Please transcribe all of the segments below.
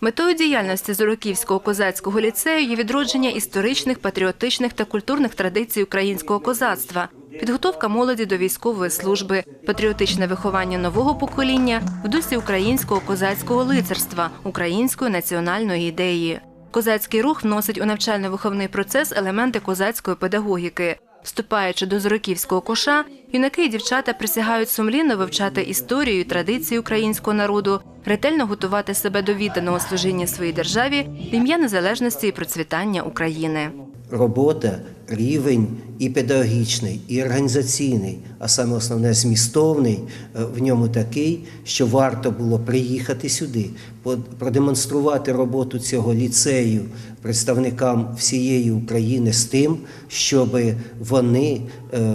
Метою діяльності Зороківського козацького ліцею є відродження історичних, патріотичних та культурних традицій українського козацтва, підготовка молоді до військової служби, патріотичне виховання нового покоління в дусі українського козацького лицарства, української національної ідеї. Козацький рух вносить у навчально-виховний процес елементи козацької педагогіки. Вступаючи до Зороківського коша, юнаки і дівчата присягають сумлінно вивчати історію і традиції українського народу, ретельно готувати себе до відданого служіння своїй державі ім'я незалежності і процвітання України. Робота, рівень і педагогічний, і організаційний, а саме основне змістовний е, в ньому такий, що варто було приїхати сюди, продемонструвати роботу цього ліцею представникам всієї України з тим, щоб вони. е,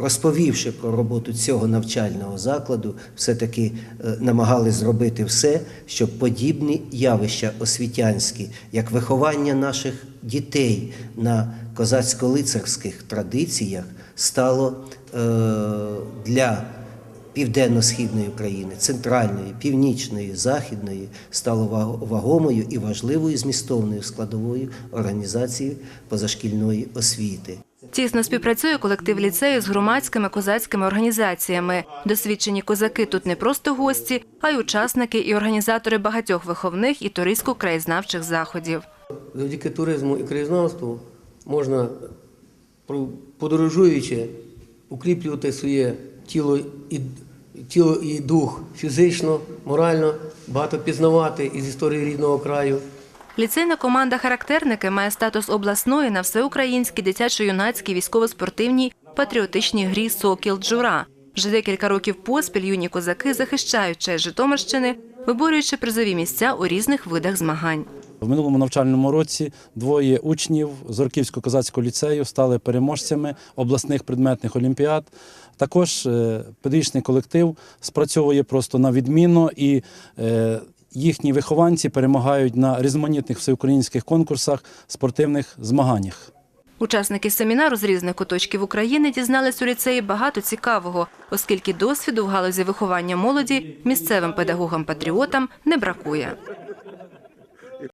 Розповівши про роботу цього навчального закладу, все-таки е, намагались зробити все, щоб подібні явища освітянські, як виховання наших дітей на козацько-лицарських традиціях, стало е, для південно-східної України, центральної, північної, західної, стало вагомою і важливою змістовною складовою організації позашкільної освіти. Тісно співпрацює колектив ліцею з громадськими козацькими організаціями. Досвідчені козаки тут не просто гості, а й учасники і організатори багатьох виховних і туристсько-краєзнавчих заходів. Завдяки туризму і краєзнавству можна, подорожуючи, укріплювати своє тіло і, тіло і дух фізично, морально, багато пізнавати із історії рідного краю. Ліцейна команда характерники має статус обласної на всеукраїнській дитячо-юнацькій військово-спортивній патріотичній грі Сокіл Джура. Вже декілька років поспіль юні козаки захищають честь Житомирщини, виборюючи призові місця у різних видах змагань. В минулому навчальному році двоє учнів Зорківського козацького ліцею стали переможцями обласних предметних олімпіад. Також е, педагогічний колектив спрацьовує просто на відмінно і е, їхні вихованці перемагають на різноманітних всеукраїнських конкурсах, спортивних змаганнях. Учасники семінару з різних куточків України дізнались у ліцеї багато цікавого, оскільки досвіду в галузі виховання молоді місцевим педагогам-патріотам не бракує.